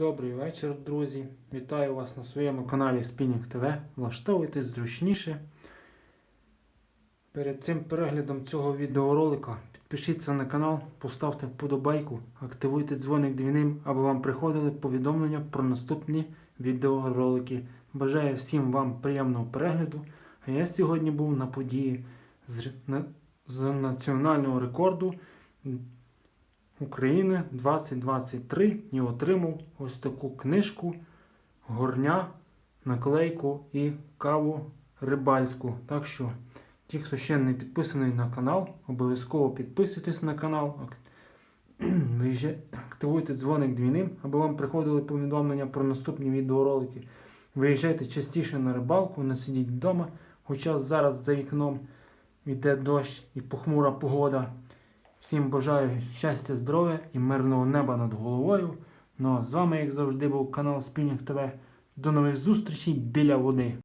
Добрий вечір, друзі. Вітаю вас на своєму каналі Spinning TV. Влаштовуйтесь зручніше. Перед цим переглядом цього відеоролика підпишіться на канал, поставте вподобайку, активуйте дзвоник дзвіним, аби вам приходили повідомлення про наступні відеоролики. Бажаю всім вам приємного перегляду. А я сьогодні був на події з, з національного рекорду України 2023 і отримав ось таку книжку, горня, наклейку і каву рибальську. Так що, ті, хто ще не підписаний на канал, обов'язково підписуйтесь на канал, активуйте дзвоник двійним, аби вам приходили повідомлення про наступні відеоролики. Виїжджайте частіше на рибалку, не сидіть вдома, хоча зараз за вікном йде дощ і похмура погода. Всім бажаю щастя, здоров'я і мирного неба над головою. Ну а з вами, як завжди, був канал Спінінг ТВ. До нових зустрічей біля води.